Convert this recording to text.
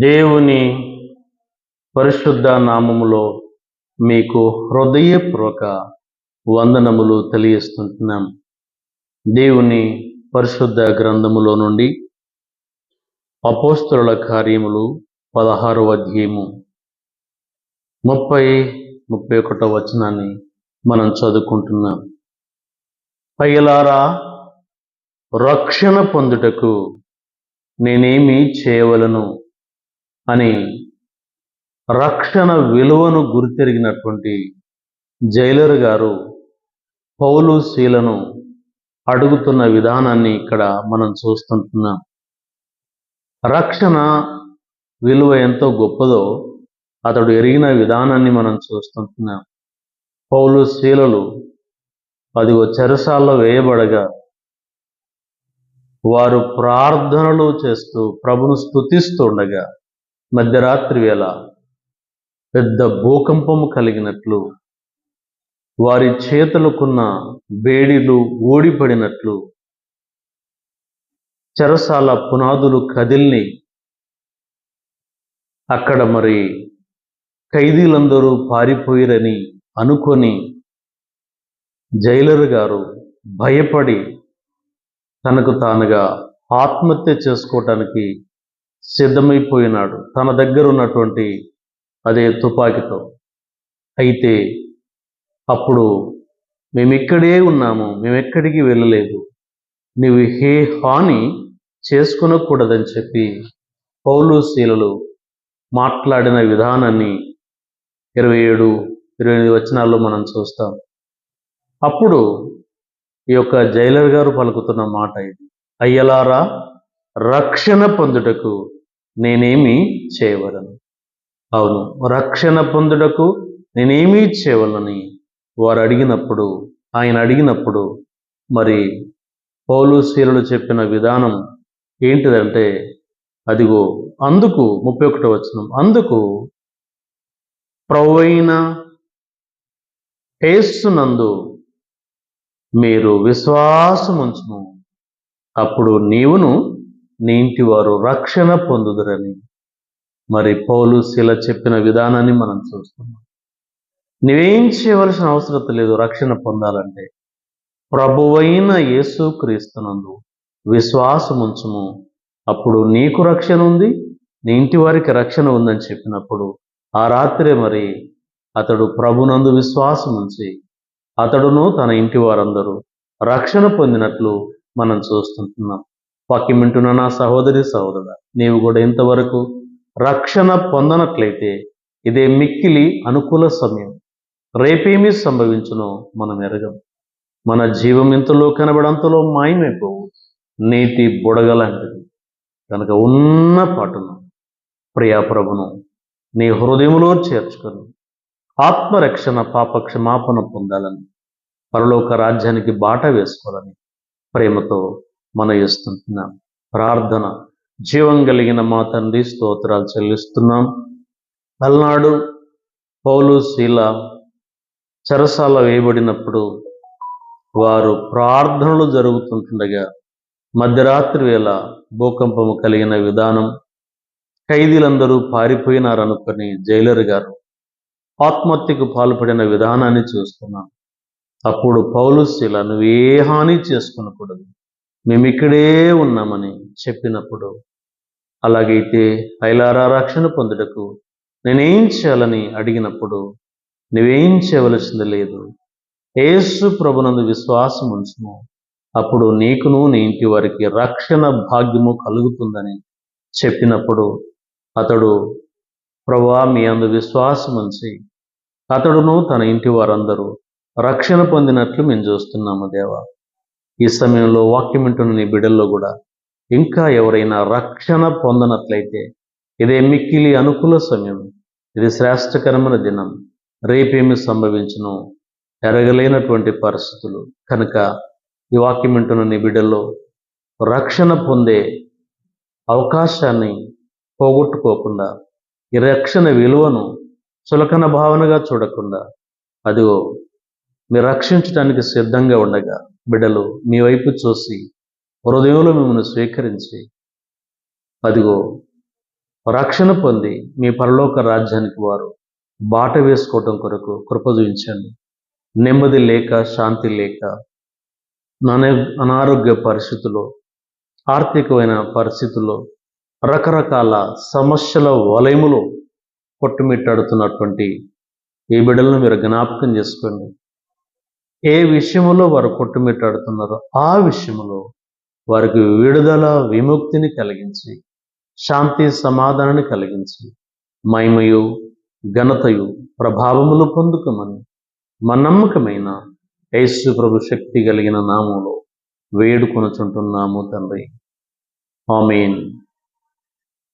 దేవుని పరిశుద్ధ నామములో మీకు హృదయపూర్వక వందనములు తెలియస్తుంటున్నాం దేవుని పరిశుద్ధ గ్రంథములో నుండి అపోస్తుల కార్యములు పదహారవ అధ్యయము ముప్పై ముప్పై ఒకటో వచనాన్ని మనం చదువుకుంటున్నాం. పైలారా రక్షణ పొందుటకు నేనేమి చేయవలను? అని రక్షణ విలువను గుర్తెరిగినటువంటి జైలర్ గారు పౌలు శీలను అడుగుతున్న విధానాన్ని ఇక్కడ మనం చూస్తుంటున్నాం. రక్షణ విలువ ఎంతో గొప్పదో అతడు ఎరిగిన విధానాన్ని మనం చూస్తుంటున్నాం. పౌలు శీలలు అదిగో చెరసాల్లో వేయబడగా వారు ప్రార్థనలు చేస్తూ ప్రభును స్తుతిస్తూ ఉండగా మధ్యరాత్రి వేళ పెద్ద భూకంపము కలిగినట్లు వారి చేతులకున్న బేడీలు ఓడిపడినట్లు చెరసాల పునాదులు కదిల్ని అక్కడ మరి ఖైదీలందరూ పారిపోయిరని అనుకొని జైలర్ గారు భయపడి తనకు తానుగా ఆత్మహత్య చేసుకోవటానికి సిద్ధమైపోయినాడు. తన దగ్గర ఉన్నటువంటి అదే తుపాకీతో. అయితే అప్పుడు మేమిక్కడే ఉన్నాము మేము ఎక్కడికి వెళ్ళలేదు. నీవు హే హాని చేసుకునకూడదని చెప్పి పౌలు శీలలు మాట్లాడిన విధానాన్ని ఇరవై ఏడు ఇరవై ఎనిమిది వచనాల్లో మనం చూస్తాం. అప్పుడు ఈ యొక్క జైలర్ గారు పలుకుతున్న మాట ఇది. అయ్యలారా రక్షణ పొందుటకు నేనేమి చేయవలను. అవును రక్షణ పొందుటకు నేనేమీ చేయవలని వారు అడిగినప్పుడు ఆయన అడిగినప్పుడు మరి పౌలు శీలుడు చెప్పిన విధానం ఏంటిదంటే అదిగో అందుకు ముప్పై ఒకటో వచనం అందుకు ప్రవైన నందు మీరు విశ్వాసముంచును. అప్పుడు నీవును నీ ఇంటి వారు రక్షణ పొందుదురని. మరి పౌలు శిల చెప్పిన విధానాన్ని మనం చూస్తున్నాం. నువ్వేం చేయవలసిన అవసరం లేదు రక్షణ పొందాలంటే. ప్రభువైన యేసు క్రీస్తునందు విశ్వాసముంచుము. అప్పుడు నీకు రక్షణ ఉంది నీ ఇంటి వారికి రక్షణ ఉందని చెప్పినప్పుడు ఆ రాత్రే మరి అతడు ప్రభునందు విశ్వాసం ఉంచి అతడును తన ఇంటి వారందరూ రక్షణ పొందినట్లు మనం చూస్తుంటున్నాం. వాక్యం వింటున్న నా సహోదరి సహోదర నీవు కూడా ఇంతవరకు రక్షణ పొందనట్లయితే ఇదే మిక్కిలి అనుకూల సమయం. రేపేమీ సంభవించునో మనం ఎరగం. మన జీవం ఇంతలో కనబడంతలో మాయమైపోవు నీటి బుడగలాంటిది కనుక ఉన్న పాటును ప్రియాప్రభును నీ హృదయములో చేర్చుకొని ఆత్మరక్షణ పాపక్షమాపణ పొందాలని పరలోక రాజ్యానికి బాట వేసుకోవాలని ప్రేమతో మన ప్రార్థన. జీవం కలిగిన మా తండ్రి స్తోత్రాలు చెల్లిస్తున్నాం. పల్నాడు పౌలు శీల చెరసాల వేయబడినప్పుడు వారు ప్రార్థనలు జరుగుతుంటుండగా మధ్యరాత్రి వేళ భూకంపము కలిగిన విధానం ఖైదీలందరూ పారిపోయినారనుకొని జైలర్ గారు ఆత్మహత్యకు పాల్పడిన విధానాన్ని చూస్తున్నాం. అప్పుడు పౌలు శీల నువ్వే హాని చేసుకునకూడదు. మేము ఇక్కడే ఉన్నామని చెప్పినప్పుడు అలాగైతే ఐలారా రక్షణ పొందుటకు నేనేం చేయాలని అడిగినప్పుడు నువ్వేం చేయవలసింది లేదు. ఏసు ప్రభునందు విశ్వాసం ఉంచుము. అప్పుడు నీకును నీ ఇంటి వారికి రక్షణ భాగ్యము కలుగుతుందని చెప్పినప్పుడు అతడు ప్రభా మీ అందు విశ్వాసం ఉంచి అతడును తన ఇంటి వారందరూ రక్షణ పొందినట్లు మేము చూస్తున్నాము దేవా. ఈ సమయంలో వాక్యం వింటున్న నీ బిడ్డల్లో కూడా ఇంకా ఎవరైనా రక్షణ పొందనట్లయితే ఇదే మిక్కిలి అనుకూల సమయం ఇది శ్రేష్టకరమైన దినం. రేపేమి సంభవించను? ఎరగలేనటువంటి పరిస్థితులు. కనుక ఈ వాక్యం వింటున్న నీ బిడ్డల్లో రక్షణ పొందే అవకాశాన్ని పోగొట్టుకోకుండా ఈ రక్షణ విలువను చులకన భావనగా చూడకుండా అదిగో మీరు రక్షించడానికి సిద్ధంగా ఉండగా బిడ్డలు మీ వైపు చూసి హృదయంలో మిమ్మల్ని స్వీకరించి అదిగో రక్షణ పొంది మీ పరలోక రాజ్యానికి వారు బాట వేసుకోవటం కొరకు కృప చూపించండి. నెమ్మది లేక శాంతి లేక అనారోగ్య పరిస్థితుల్లో ఆర్థికమైన పరిస్థితుల్లో రకరకాల సమస్యల వలయములో కొట్టుమిట్టాడుతున్నటువంటి ఈ బిడ్డలను మీరు జ్ఞాపకం చేసుకోండి. ఏ విషయంలో వారు కొట్టుమిట్టాడుతున్నారో ఆ విషయంలో వారికి విడుదల విముక్తిని కలిగించి శాంతి సమాధానాన్ని కలిగించి మహిమయు ఘనతయు ప్రభావములు పొందుకమని మన నమ్మకమైన యేసు ప్రభు శక్తి కలిగిన నామంలో వేడుకొనుచుంటున్నాము తండ్రి. ఆమెన్.